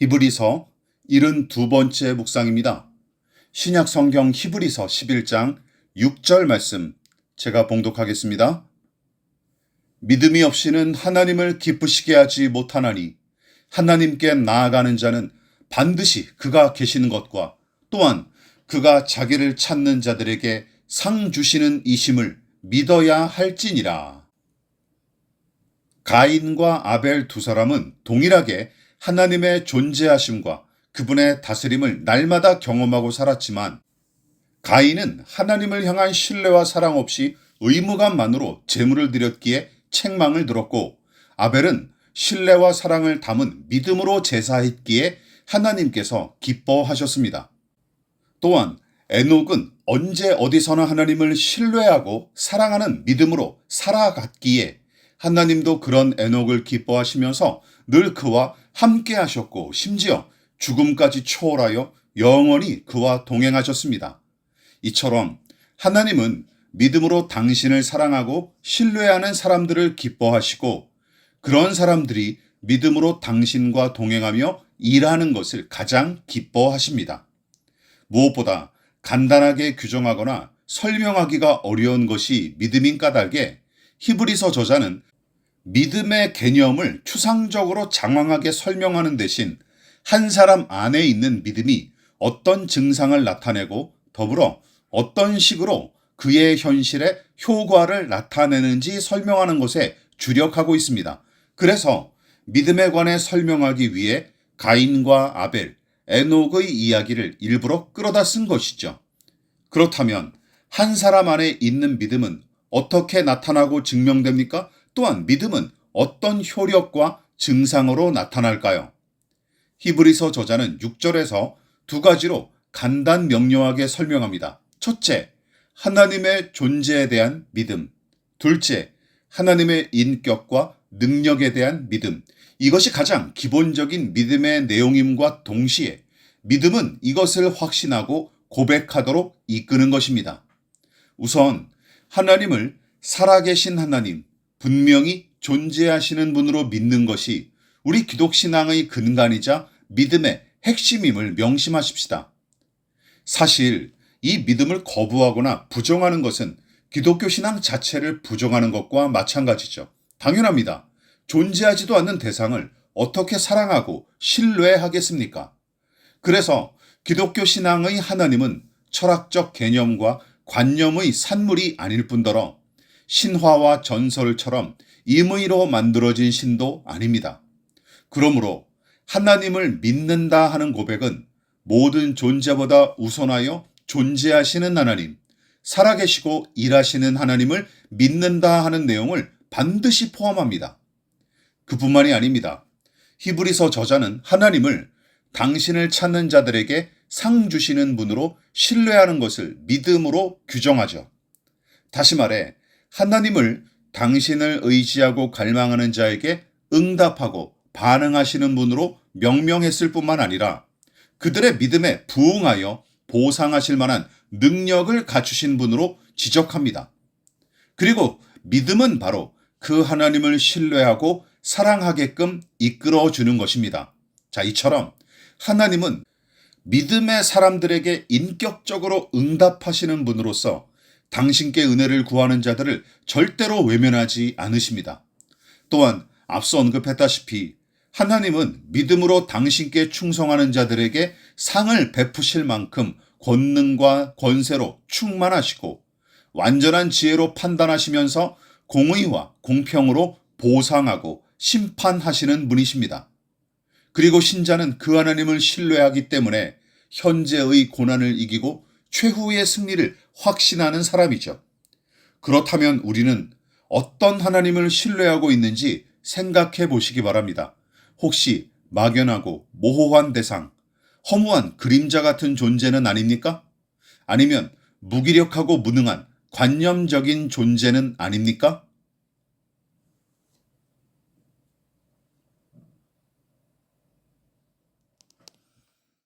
히브리서 72번째 묵상입니다. 신약 성경 히브리서 11장 6절 말씀 제가 봉독하겠습니다. 믿음이 없이는 하나님을 기쁘시게 하지 못하나니 하나님께 나아가는 자는 반드시 그가 계시는 것과 또한 그가 자기를 찾는 자들에게 상 주시는 이심을 믿어야 할지니라. 가인과 아벨 두 사람은 동일하게 하나님의 존재하심과 그분의 다스림을 날마다 경험하고 살았지만 가인은 하나님을 향한 신뢰와 사랑 없이 의무감만으로 제물을 드렸기에 책망을 들었고 아벨은 신뢰와 사랑을 담은 믿음으로 제사했기에 하나님께서 기뻐하셨습니다. 또한 에녹은 언제 어디서나 하나님을 신뢰하고 사랑하는 믿음으로 살아갔기에 하나님도 그런 에녹을 기뻐하시면서 늘 그와 함께 하셨고 심지어 죽음까지 초월하여 영원히 그와 동행하셨습니다. 이처럼 하나님은 믿음으로 당신을 사랑하고 신뢰하는 사람들을 기뻐하시고 그런 사람들이 믿음으로 당신과 동행하며 일하는 것을 가장 기뻐하십니다. 무엇보다 간단하게 규정하거나 설명하기가 어려운 것이 믿음인 까닭에 히브리서 저자는 믿음의 개념을 추상적으로 장황하게 설명하는 대신 한 사람 안에 있는 믿음이 어떤 증상을 나타내고 더불어 어떤 식으로 그의 현실에 효과를 나타내는지 설명하는 것에 주력하고 있습니다. 그래서 믿음에 관해 설명하기 위해 가인과 아벨, 에녹의 이야기를 일부러 끌어다 쓴 것이죠. 그렇다면 한 사람 안에 있는 믿음은 어떻게 나타나고 증명됩니까? 또한 믿음은 어떤 효력과 증상으로 나타날까요? 히브리서 저자는 6절에서 두 가지로 간단 명료하게 설명합니다. 첫째, 하나님의 존재에 대한 믿음. 둘째, 하나님의 인격과 능력에 대한 믿음. 이것이 가장 기본적인 믿음의 내용임과 동시에 믿음은 이것을 확신하고 고백하도록 이끄는 것입니다. 우선 하나님을 살아계신 하나님, 분명히 존재하시는 분으로 믿는 것이 우리 기독신앙의 근간이자 믿음의 핵심임을 명심하십시다. 사실 이 믿음을 거부하거나 부정하는 것은 기독교 신앙 자체를 부정하는 것과 마찬가지죠. 당연합니다. 존재하지도 않는 대상을 어떻게 사랑하고 신뢰하겠습니까? 그래서 기독교 신앙의 하나님은 철학적 개념과 관념의 산물이 아닐 뿐더러 신화와 전설처럼 임의로 만들어진 신도 아닙니다. 그러므로 하나님을 믿는다 하는 고백은 모든 존재보다 우선하여 존재하시는 하나님, 살아계시고 일하시는 하나님을 믿는다 하는 내용을 반드시 포함합니다. 그뿐만이 아닙니다. 히브리서 저자는 하나님을 당신을 찾는 자들에게 상 주시는 분으로 신뢰하는 것을 믿음으로 규정하죠. 다시 말해, 하나님을 당신을 의지하고 갈망하는 자에게 응답하고 반응하시는 분으로 명명했을 뿐만 아니라 그들의 믿음에 부응하여 보상하실 만한 능력을 갖추신 분으로 지적합니다. 그리고 믿음은 바로 그 하나님을 신뢰하고 사랑하게끔 이끌어 주는 것입니다. 자, 이처럼 하나님은 믿음의 사람들에게 인격적으로 응답하시는 분으로서 당신께 은혜를 구하는 자들을 절대로 외면하지 않으십니다. 또한 앞서 언급했다시피 하나님은 믿음으로 당신께 충성하는 자들에게 상을 베푸실 만큼 권능과 권세로 충만하시고 완전한 지혜로 판단하시면서 공의와 공평으로 보상하고 심판하시는 분이십니다. 그리고 신자는 그 하나님을 신뢰하기 때문에 현재의 고난을 이기고 최후의 승리를 확신하는 사람이죠. 그렇다면 우리는 어떤 하나님을 신뢰하고 있는지 생각해 보시기 바랍니다. 혹시 막연하고 모호한 대상, 허무한 그림자 같은 존재는 아닙니까? 아니면 무기력하고 무능한 관념적인 존재는 아닙니까?